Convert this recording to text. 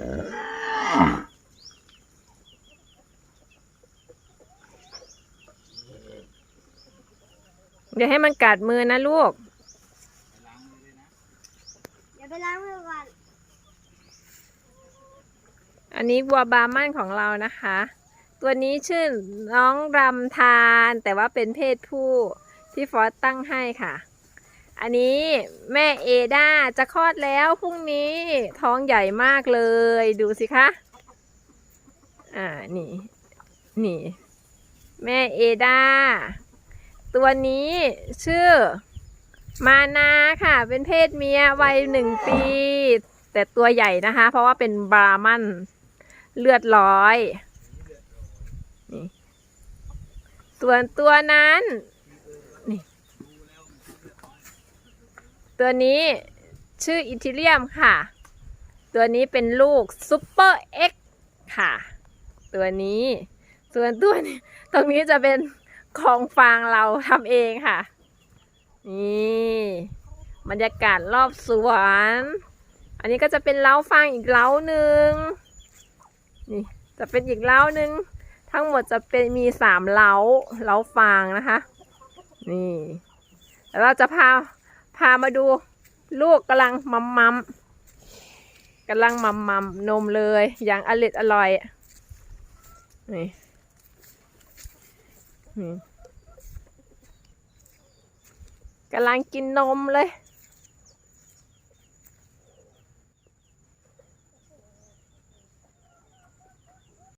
เดี๋ยวให้มันกัดมือนะลูกอย่าไปล้างมือก่อน อันนี้บัวบามันของเรานะคะ ตัวนี้ชื่อน้องรำทาน แต่ว่าเป็นเพศผู้ที่ฟอสตั้งให้ค่ะ อันนี้แม่เอดาจะคลอดแล้วพรุ่งนี้ท้องใหญ่มากเลยดูสิคะ อ่านี่นี่ แม่เอดา ตัวนี้ชื่อ มานาค่ะ เป็นเพศเมียวัยหนึ่งปี แต่ตัวใหญ่นะคะ เพราะว่าเป็นบรามันเลือดร้อย นี่ ส่วนตัวนั้น ตัวนี้ชื่ออิทิเลียมค่ะ ตัวนี้เป็นลูกซูเปอร์เอ็กค่ะ ตัวนี้ ส่วนตัวนี้ตรงนี้จะเป็นของฟางเราทำเองค่ะ นี่บรรยากาศรอบสวน อันนี้ก็จะเป็นเล้าฟางอีกเล้าหนึ่งนี่จะเป็นอีกเล้าหนึ่งทั้งหมดจะเป็นมีสามเล้าเล้าฟางนะคะ นี่แล้วเราจะพา พามาดู ลูกกำลังมัมมัมกำลังมัมมัมนมเลย อย่างอร่อยอร่อยนี่นี่กำลังกินนมเลย